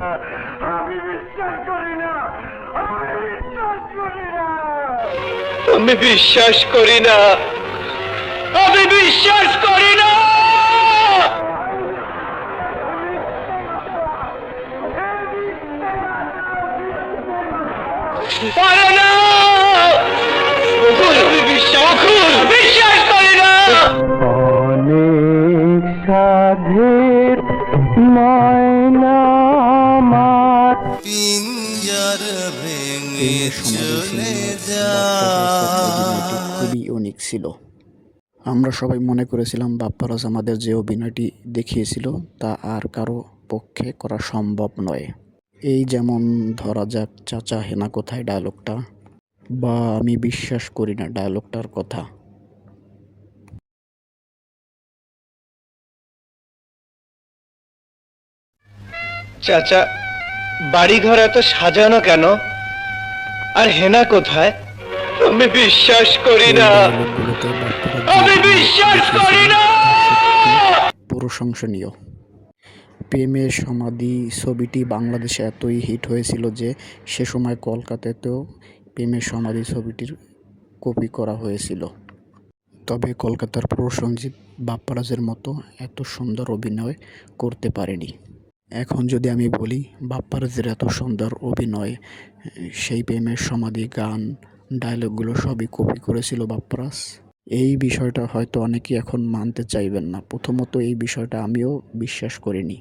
আমি বিশ্বাস করি না। আমি বিশ্বাস করি না। বিশ্বাস করি না। অনেক পিঞ্জর ভেঙে চলে যা খুবই ইউনিক ছিল। আমরা সবাই মনে করেছিলাম বাপ্পারাজ আমাদের যে অভিনয়টি দেখিয়েছিল তা আর কারও পক্ষে করা সম্ভব নয়। এই যেমন ধরা যাক চাচা হেনা কোথায় ডায়লগটা বা আমি বিশ্বাস করি না ডায়লগটার কথা। চাচা বাড়িঘর এত সাজানো কেন? আর হেনা কোথায়? আমি বিশ্বাস করি না। আমি বিশ্বাস করি না! প্রশংসনীয়। প্রেমের সমাধি ছবিটি বাংলাদেশে এতই হিট হয়েছিল যে সে সময় কলকাতাতেও প্রেমের সমাধি ছবিটির কপি করা হয়েছিল। তবে কলকাতার প্রসঞ্জিৎ বাপ্পারাজের মতো এত সুন্দর অভিনয় করতে পারেনি। এখন যদি আমি বলি বাপ্পারাজের এত সুন্দর অভিনয়, সেই প্রেমের সমাধি, গান ডায়লগগুলো সবই কপি করেছিল বাপ্পারাজ। এই বিষয়টা হয়তো অনেকেই এখন মানতে চাইবেন না। প্রথমত এই বিষয়টা আমিও বিশ্বাস করিনি।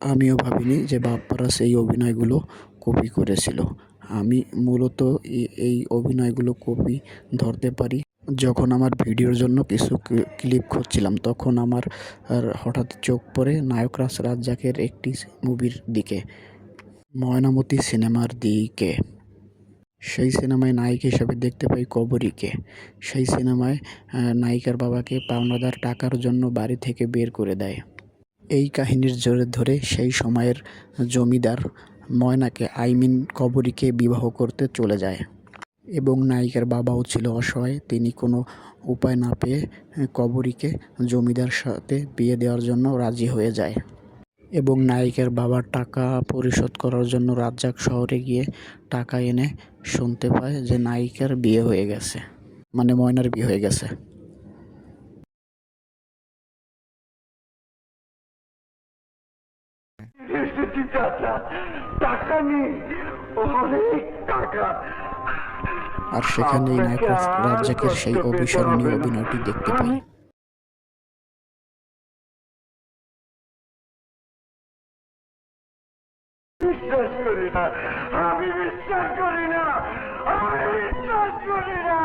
আমিও ভাবিনি যে বাপ্পারাজ এই অভিনয়গুলো কপি করেছিল। আমি মূলত এই অভিনয়গুলো কপি ধরতে পারি। যখন আমার ভিডিওর জন্য কিছু ক্লিপ খুঁজছিলাম, তখন আমার হঠাৎ চোখ পড়ে নায়করাজ রাজ্জাকের একটি মুভির দিকে, ময়নামতি সিনেমার দিকে। সেই সিনেমায় নায়িকা হিসেবে দেখতে পাই কবরীকে। সেই সিনেমায় নায়িকার বাবাকে পাওনাদার টাকার জন্য বাড়ি থেকে বের করে দেয়। এই কাহিনীর জোরে ধরে সেই সময়ের জমিদার ময়নাকে আইমিন কবরীকে বিবাহ করতে চলে যায়। এবং নায়িকার বাবাও ছিল অসহায়। তিনি কোনো উপায় না পেয়ে কবরীকে জমিদার সাথে বিয়ে দেওয়ার জন্য রাজি হয়ে যায়। এবং নায়িকার বাবার টাকা পরিশোধ করার জন্য রাজ্জাক শহরে গিয়ে টাকা এনে শুনতে পায় যে নায়িকার বিয়ে হয়ে গেছে। মানে ময়নার বিয়ে হয়ে গেছে। টাকা নেই। অনেক টাকা। আর সেখানেই নায়ক রাজ্জাকের সেই অবিস্মরণীয় অভিনয়টি দেখতে পাই। বিশ্বাস করি না। আমি বিশ্বাস করি না। আমি বিশ্বাস করি না।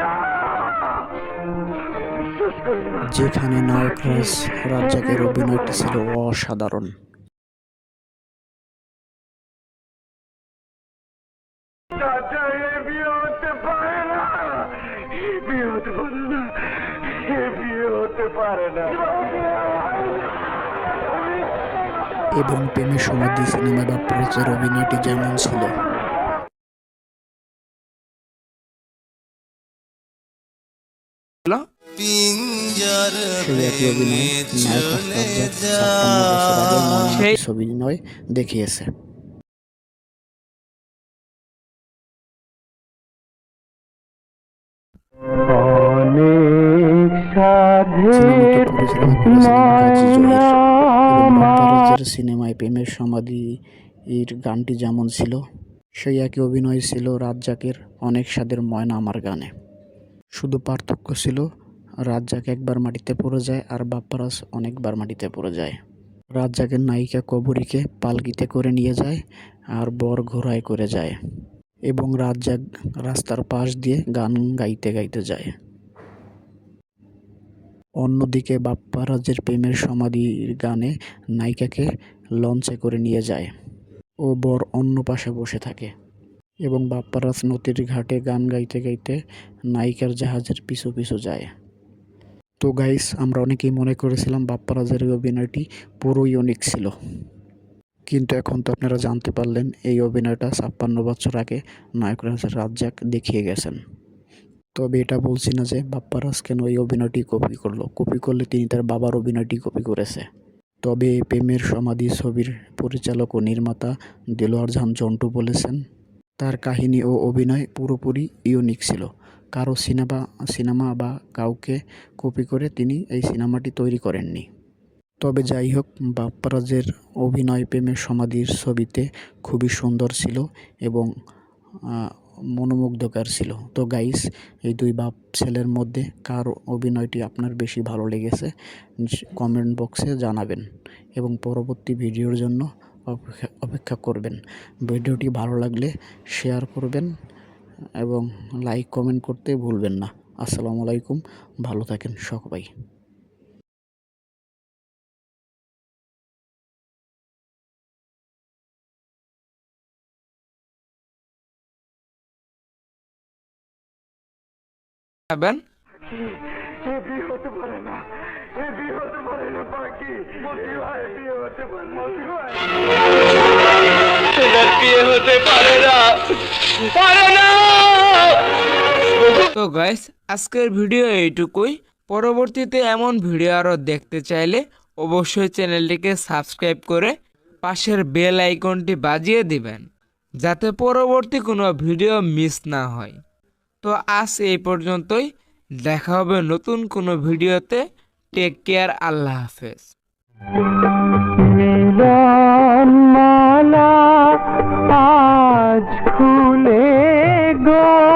না! বিশ্বাস করি না যেখানে নায়ক রাজ রাজ্জাকের অভিনয়টি ছিল অসাধারণ। চাচা এ বিয়ে হতে পারে না। এ বিয়ে হতে পারে না। এ বিয়ে হতে পারে না। এবং প্রেমের সমাধি সিনেমা বাপ্পারাজের অভিনয়টি যেমন ছিল। পিঞ্জর সেই একই বাপ্পারাজের সিনেমায় প্রেমের সমাধি এর গানটি যেমন ছিল, সেই একই অভিনয় ছিল রাজ্জাকের অনেক স্বাদের ময়না আমার গানে। শুধু পার্থক্য ছিল, রাজ্জাক একবার মাটিতে পড়ে যায় আর বাপ্পারাজ অনেকবার মাটিতে পড়ে যায়। রাজ্জাকের নায়িকা কবরীকে পালকিতে করে নিয়ে যায় আর বর ঘোড়ায় করে যায় এবং রাজ্জাক রাস্তার পাশ দিয়ে গান গাইতে গাইতে যায়। অন্যদিকে বাপ্পারাজের প্রেমের সমাধির গানে নায়িকাকে লঞ্চে করে নিয়ে যায় ও বর অন্য পাশে বসে থাকে এবং বাপ্পারাজ নদীর ঘাটে গান গাইতে গাইতে নায়িকার জাহাজের পিছু পিছু যায়। তো গাইস আমরা অনেকেই মনে করেছিলাম বাপ্পারাজের অভিনয়টি পুরো ইউনিক ছিল। কিন্তু এখন তো আপনারা জানতে পারলেন, এই অভিনয়টা ছাপ্পান্ন বছর আগে নায়করাজ রাজ্জাক দেখিয়ে গেছেন। তবে এটা বলছি না যে বাপ্পারাজ কেন এই অভিনয়টি কপি করল? কপি করলে তিনি তার বাবার অভিনয়টি কপি করেছে। তবে প্রেমের সমাধি ছবির পরিচালক ও নির্মাতা দেলোয়ার জাহান জন্টু বলেছেন, তার কাহিনী ও অভিনয় পুরোপুরি ইউনিক ছিল। কারও সিনেমা সিনেমা বা কাউকে কপি করে তিনি এই সিনেমাটি তৈরি করেননি। তবে যাই হোক বাপ্পারাজের অভিনয় প্রেমের সমাধির ছবিতে খুবই সুন্দর ছিল এবং মনোমুগ্ধকর ছিল। তো গাইস এই দুই বাপ ছেলের মধ্যে কার অভিনয়টি আপনার বেশি ভালো লেগেছে? কমেন্ট বক্সে জানাবেন এবং পরবর্তী ভিডিওর জন্য অপেক্ষা অপেক্ষা করবেন। ভিডিওটি ভালো লাগলে শেয়ার করবেন এবং লাইক কমেন্ট করতে ভুলবেন না। আসসালামু আলাইকুম, ভালো থাকেন সবাই। না। তো গাইস আজকের ভিডিও এইটুকুই। পরবর্তীতে এমন ভিডিও আরও দেখতে চাইলে অবশ্যই চ্যানেলটিকে সাবস্ক্রাইব করে পাশের বেল আইকনটি বাজিয়ে দিবেন যাতে পরবর্তী কোনো ভিডিও মিস না হয়। তো আজ এই পর্যন্তই। দেখা হবে নতুন কোনো ভিডিওতে। টেক কেয়ার আল্লাহ হাফেজ। আজ খুলে গো।